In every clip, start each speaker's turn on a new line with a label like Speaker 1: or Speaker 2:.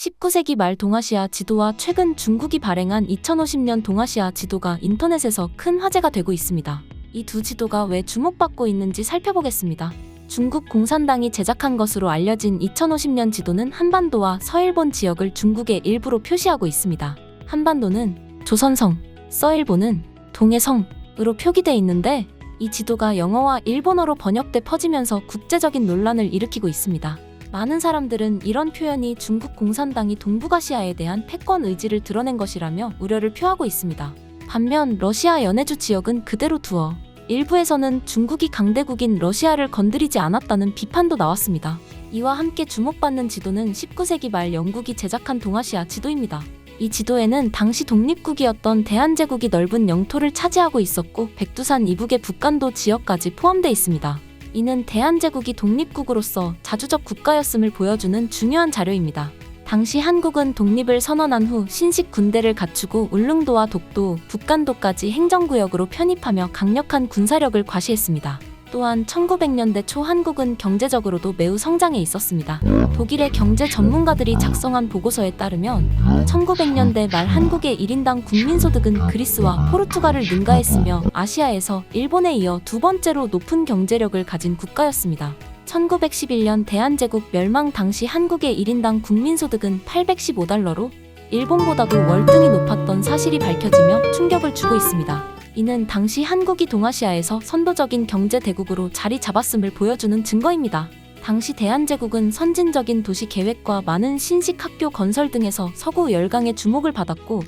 Speaker 1: 19세기 말 동아시아 지도와 최근 중국이 발행한 2050년 동아시아 지도가 인터넷에서 큰 화제가 되고 있습니다. 이 두 지도가 왜 주목받고 있는지 살펴보겠습니다. 중국 공산당이 제작한 것으로 알려진 2050년 지도는 한반도와 서일본 지역을 중국의 일부로 표시하고 있습니다. 한반도는 조선성, 서일본은 동해성으로 표기돼 있는데 이 지도가 영어와 일본어로 번역돼 퍼지면서 국제적인 논란을 일으키고 있습니다. 많은 사람들은 이런 표현이 중국 공산당이 동북아시아에 대한 패권 의지를 드러낸 것이라며 우려를 표하고 있습니다. 반면 러시아 연해주 지역은 그대로 두어 일부에서는 중국이 강대국인 러시아를 건드리지 않았다는 비판도 나왔습니다. 이와 함께 주목받는 지도는 19세기 말 영국이 제작한 동아시아 지도입니다. 이 지도에는 당시 독립국이었던 대한제국이 넓은 영토를 차지하고 있었고 백두산 이북의 북간도 지역까지 포함돼 있습니다. 이는 대한제국이 독립국으로서 자주적 국가였음을 보여주는 중요한 자료입니다. 당시 한국은 독립을 선언한 후 신식 군대를 갖추고 울릉도와 독도, 북간도까지 행정구역으로 편입하며 강력한 군사력을 과시했습니다. 또한 1900년대 초 한국은 경제적으로도 매우 성장해 있었습니다. 독일의 경제 전문가들이 작성한 보고서에 따르면 1900년대 말 한국의 1인당 국민소득은 그리스와 포르투갈을 능가했으며 아시아에서 일본에 이어 두 번째로 높은 경제력을 가진 국가였습니다. 1911년 대한제국 멸망 당시 한국의 1인당 국민소득은 815달러로 일본보다도 월등히 높았던 사실이 밝혀지며 충격을 주고 있습니다. 이는 당시 한국이 동아시아에서 선도적인 경제 대국으로 자리 잡았음을 보여주는 증거입니다. 당시 대한제국은 선진적인 도시 계획과 많은 신식 학교 건설 등에서 서구 열강의 주목을 받았고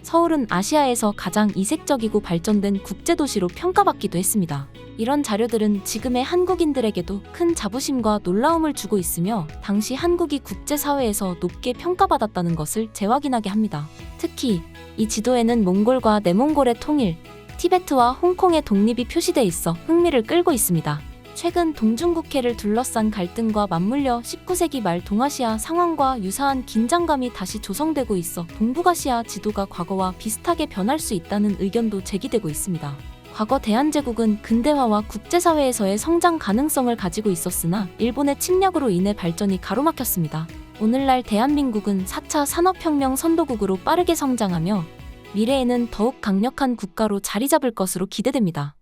Speaker 1: 서울은 아시아에서 가장 이색적이고 발전된 국제도시로 평가받기도 했습니다. 이런 자료들은 지금의 한국인들에게도 큰 자부심과 놀라움을 주고 있으며 당시 한국이 국제사회에서 높게 평가받았다는 것을 재확인하게 합니다. 특히 이 지도에는 몽골과 내몽골의 통일, 티베트와 홍콩의 독립이 표시돼 있어 흥미를 끌고 있습니다. 최근 동중국해를 둘러싼 갈등과 맞물려 19세기 말 동아시아 상황과 유사한 긴장감이 다시 조성되고 있어 동북아시아 지도가 과거와 비슷하게 변할 수 있다는 의견도 제기되고 있습니다. 과거 대한제국은 근대화와 국제사회에서의 성장 가능성을 가지고 있었으나 일본의 침략으로 인해 발전이 가로막혔습니다. 오늘날 대한민국은 4차 산업혁명 선도국으로 빠르게 성장하며 미래에는 더욱 강력한 국가로 자리 잡을 것으로 기대됩니다.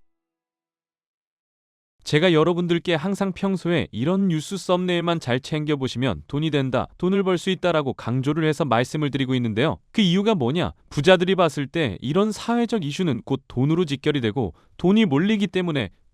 Speaker 2: 제가 여러분들께 항상 평소에 이런 뉴스 썸네일만 잘 챙겨보시면 돈이 된다, 돈을 벌 수 있다라고 강조를 해서 말씀을 드리고 있는데요. 그 이유가 뭐냐? 부자들이 봤을 때 이런 사회적 이슈는 곧 돈으로 직결이 되고 돈이 몰리기 때문에